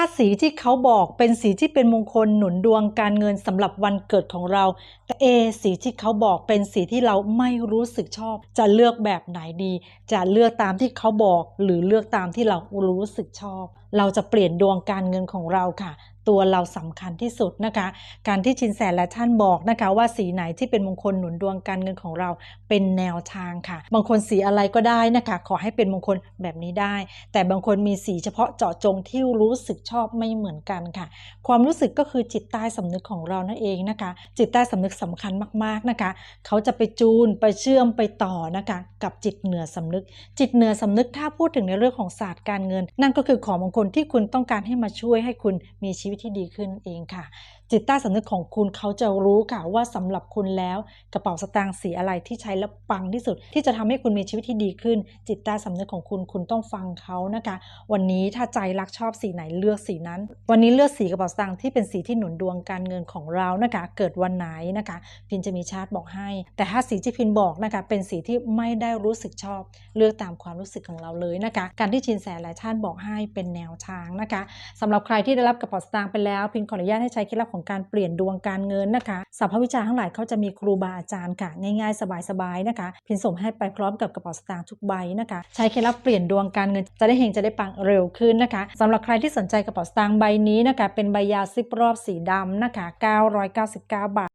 ถ้าสีที่เขาบอกเป็นสีที่เป็นมงคลหนุนดวงการเงินสำหรับวันเกิดของเราแต่เอสีที่เขาบอกเป็นสีที่เราไม่รู้สึกชอบ จะเลือกแบบไหนดี จะเลือกตามที่เขาบอก หรือเลือกตามที่เรารู้สึกชอบ เราจะเปลี่ยนดวงการเงินของเราค่ะตัวเราสำคัญที่สุดนะคะ การที่ชินแสและท่านบอกนะคะว่าสีไหนที่เป็นมงคลหนุนดวงการเงินของเราเป็นแนวทางค่ะ บางคนสีอะไรก็ได้นะคะ ขอให้เป็นมงคลแบบนี้ได้ แต่บางคนมีสีเฉพาะเจาะจงที่รู้สึกชอบไม่เหมือนกันค่ะ ความรู้สึกก็คือจิตใต้สำนึกของเรานั่นเองนะคะ จิตใต้สำนึกสำคัญมากๆนะคะ เขาจะไปจูนไปเชื่อมไปต่อนะคะ กับจิตเหนือสำนึก จิตเหนือสำนึกถ้าพูดถึงในเรื่องของศาสตร์การเงิน นั่นก็คือของมงคลที่คุณต้องการให้มาช่วยให้คุณมีชีวิตที่ดีขึ้นเองค่ะ จิตใต้สำนึกของคุณเขาจะรู้ค่ะว่าสำหรับคุณแล้วกระเป๋าสตางค์สีอะไรที่ใช้แล้วปังที่สุด ที่จะทำให้คุณมีชีวิตที่ดีขึ้น จิตใต้สำนึกของคุณคุณต้องฟังเขานะคะ วันนี้ถ้าใจรักชอบสีไหนเลือกสีนั้น วันนี้เลือกสีกระเป๋าสตางค์ที่เป็นสีที่หนุนดวงการเงินของเรานะคะ เกิดวันไหนนะคะ พินจะมีชาร์ตบอกให้ แต่ถ้าสีที่พินบอกนะคะเป็นสีที่ไม่ได้รู้สึกชอบ เลือกตามความรู้สึกของเราเลยนะคะ การที่ชินแสหลายท่านบอกให้เป็นแนวทางนะคะสำหรับใครที่ได้รับกระเป๋าสตางค์ไปแล้ว พินขออนุญาตให้ใช้เคล็ดลับของการเปลี่ยนดวงการเงินนะคะสัพพวิชาทั้งหลายเขาจะมีครูบาอาจารย์ค่ะ ง่ายๆ สบายๆนะคะพินส่งให้ไปพร้อมกับกระเป๋าสตางค์ทุกใบนะคะ ใช้เคล็ดลับเปลี่ยนดวงการเงินจะได้เฮงจะได้ปังเร็วขึ้นนะคะ สำหรับใครที่สนใจกระเป๋าสตางค์ใบนี้นะคะ เป็นใบยาซิปรอบสีดำนะคะ 999 บาท